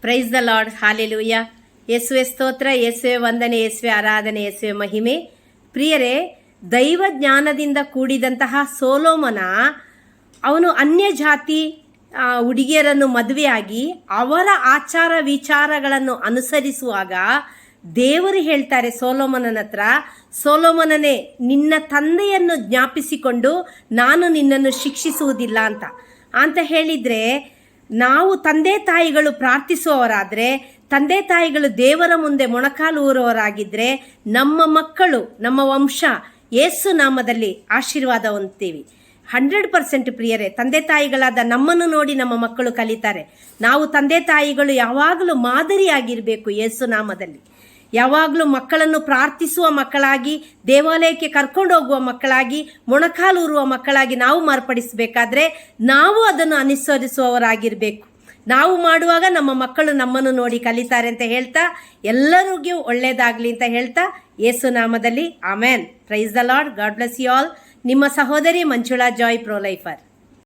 Price the lord hallelujah ಯೇಸುವೆ ಸ್ತೋತ್ರ, ಯೇಸುವೆ ವಂದನೆ, ಯೇಸುವೆ ಆರಾಧನೆ, ಯೇಸುವೆ ಮಹಿಮೆ. ಪ್ರಿಯರೇ, ದೈವ ಜ್ಞಾನದಿಂದ ಕೂಡಿದಂತಹ ಸೋಲೋಮನ, ಅವನು ಅನ್ಯ ಜಾತಿ ಹುಡುಗಿಯರನ್ನು ಮದುವೆಯಾಗಿ ಅವರ ಆಚಾರ ವಿಚಾರಗಳನ್ನು ಅನುಸರಿಸುವಾಗ ದೇವರು ಹೇಳ್ತಾರೆ ಸೋಲೋಮನನ ಹತ್ರ, ಸೋಲೋಮನನೇ, ನಿನ್ನ ತಂದೆಯನ್ನು ಜ್ಞಾಪಿಸಿಕೊಂಡು ನಾನು ನಿನ್ನನ್ನು ಶಿಕ್ಷಿಸುವುದಿಲ್ಲ ಅಂತ. ಅಂತ ಹೇಳಿದ್ರೆ ನಾವು ತಂದೆ ತಾಯಿಗಳು ಪ್ರಾರ್ಥಿಸುವವರಾದರೆ, ತಂದೆ ತಾಯಿಗಳು ದೇವರ ಮುಂದೆ ಮೊಣಕಾಲು ಊರುವವರಾಗಿದ್ದರೆ ನಮ್ಮ ಮಕ್ಕಳು, ನಮ್ಮ ವಂಶ ಯೇಸು ನಾಮದಲ್ಲಿ ಆಶೀರ್ವಾದ ಹೊಂದ್ತೀವಿ ಹಂಡ್ರೆಡ್ ಪರ್ಸೆಂಟ್ ಪ್ರಿಯರೇ, ತಂದೆ ತಾಯಿಗಳಾದ ನಮ್ಮನ್ನು ನೋಡಿ ನಮ್ಮ ಮಕ್ಕಳು ಕಲಿತಾರೆ. ನಾವು ತಂದೆ ತಾಯಿಗಳು ಯಾವಾಗಲೂ ಮಾದರಿಯಾಗಿರಬೇಕು ಯೇಸು ನಾಮದಲ್ಲಿ. ಯಾವಾಗಲೂ ಮಕ್ಕಳನ್ನು ಪ್ರಾರ್ಥಿಸುವ ಮಕ್ಕಳಾಗಿ, ದೇವಾಲಯಕ್ಕೆ ಕರ್ಕೊಂಡು ಹೋಗುವ ಮಕ್ಕಳಾಗಿ ಮೊಣಕಾಲೂರುವ ಮಕ್ಕಳಾಗಿ ನಾವು ಮಾರ್ಪಡಿಸಬೇಕಾದ್ರೆ ನಾವು ಅದನ್ನು ಅನುಸರಿಸುವವರಾಗಿರಬೇಕು. ನಾವು ಮಾಡುವಾಗ ನಮ್ಮ ಮಕ್ಕಳು ನಮ್ಮನ್ನು ನೋಡಿ ಕಲಿತಾರೆ ಅಂತ ಹೇಳ್ತಾ, ಎಲ್ಲರಿಗೂ ಒಳ್ಳೆಯದಾಗಲಿ ಅಂತ ಹೇಳ್ತಾ ಯೇಸು ನಾಮದಲ್ಲಿ, amen. Praise the Lord God bless you all ನಿಮ್ಮ ಸಹೋದರಿ ಮಂಜುಳಾ ಜಾಯ್ ಪ್ರೋಲೈಫರ್